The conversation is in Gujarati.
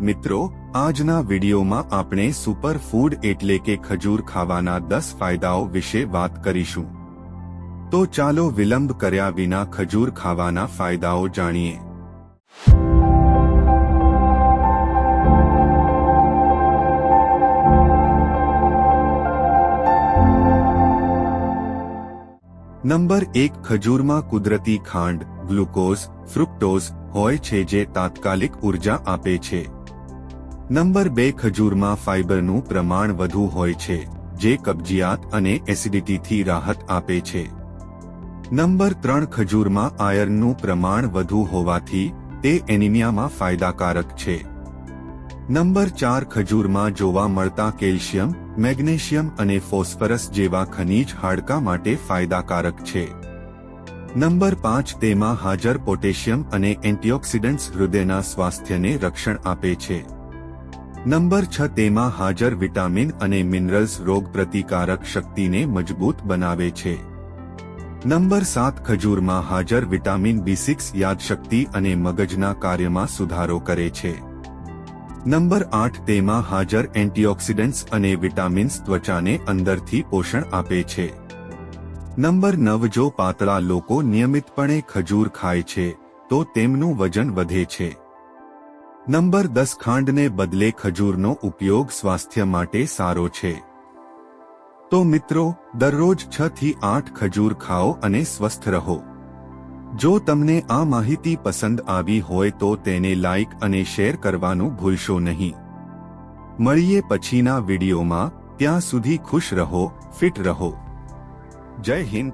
મિત્રો, આજના વિડીયોમાં આપણે સુપર ફૂડ એટલે કે ખજૂર ખાવાના દસ ફાયદાઓ વિશે વાત કરીશું. તો ચાલો વિલંબ કર્યા વિના ખજૂર ખાવાના ફાયદાઓ જાણીએ. નંબર એક, ખજૂરમાં કુદરતી ખાંડ, ગ્લુકોઝ, ફ્રુક્ટોઝ હોય છે જે તાત્કાલિક ઊર્જા આપે છે. નંબર બે ખજૂરમાં ફાઇબરનું પ્રમાણ વધુ હોય છે, જે કબજિયાત અને એસિડિટીથી રાહત આપે છે. નંબર ત્રણ ખજૂરમાં આયર્નનું પ્રમાણ વધુ હોવાથી, તે એનિમિયામાં ફાયદાકારક છે. નંબર ચાર ખજૂરમાં જોવા મળતા કેલ્શિયમ, મેગ્નેશિયમ અને ફોસ્ફરસ જેવા ખનિજ હાડકા માટે ફાયદાકારક છે. નંબર પાંચ તેમાં હાજર પોટેશિયમ અને એન્ટીઓક્સિડન્ટ્સ હૃદયના સ્વાસ્થ્યને રક્ષણ આપે છે. નંબર છ તેમાં હાજર વિટામિન અને મિનરલ્સ રોગ પ્રતિકારક શક્તિને મજબૂત બનાવે છે. નંબર સાત ખજૂરમાં હાજર વિટામિન બી સિક્સ યાદશક્તિ અને મગજના કાર્યમાં સુધારો કરે છે. નંબર આઠ તેમાં હાજર એન્ટીઓક્સિડન્ટ્સ અને વિટામિન્સ ત્વચાને અંદરથી પોષણ આપે છે. નંબર નવ જો પાતળા લોકો નિયમિતપણે ખજૂર ખાય છે, તો તેમનું વજન વધે છે. નંબર દસ ખાંડને બદલે ખજૂરનો ઉપયોગ સ્વાસ્થ્ય માટે સારો છે. તો મિત્રો, દરરોજ છ થી આઠ ખજૂર ખાઓ અને સ્વસ્થ રહો. જો તમને આ માહિતી પસંદ આવી હોય તો તેને લાઇક અને શેર કરવાનું ભૂલશો નહીં. મળીએ પછીના વિડીયોમાં, ત્યાં સુધી ખુશ રહો, ફિટ રહો. જય હિન્દ.